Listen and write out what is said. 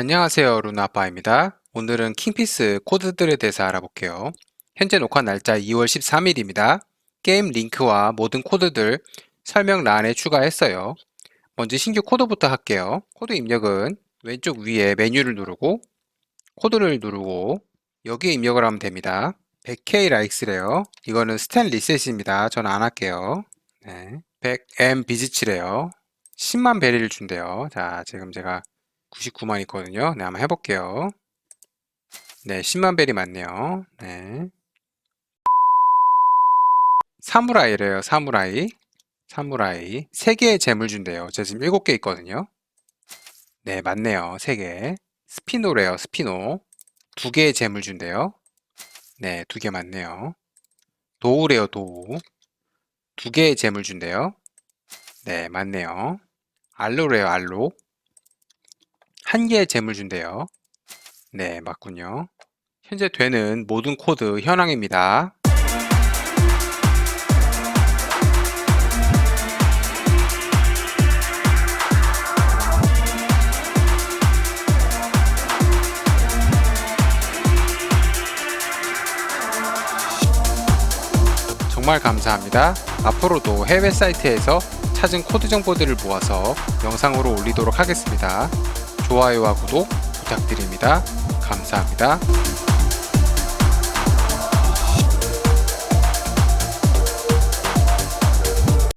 안녕하세요 루나아빠입니다. 오늘은 킹피스 코드들에 대해서 알아볼게요. 현재 녹화 날짜 2월 13일입니다. 게임 링크와 모든 코드들 설명란에 추가했어요. 먼저 신규 코드부터 할게요. 코드 입력은 왼쪽 위에 메뉴를 누르고 코드를 누르고 여기에 입력을 하면 됩니다. 100K 라이크스래요. 이거는 스탠 리셋입니다. 저는 안 할게요. 네. 100M 비지치래요. 10만 베리를 준대요. 자, 지금 제가 99만 있거든요. 네, 한번 해볼게요. 네, 10만 벨이 맞네요. 네. 사무라이래요, 사무라이. 사무라이. 3개의 잼을 준대요. 제가 지금 7개 있거든요. 네, 맞네요. 3개. 스피노래요, 스피노. 2개의 잼을 준대요. 네, 2개 맞네요. 도우래요, 도우. 2개의 잼을 준대요. 네, 맞네요. 알로래요, 알로. 한 개의 잼을 준대요. 네, 맞군요. 현재 되는 모든 코드 현황입니다. 정말 감사합니다. 앞으로도 해외 사이트에서 찾은 코드 정보들을 모아서 영상으로 올리도록 하겠습니다. 좋아요와 구독 부탁드립니다. 감사합니다.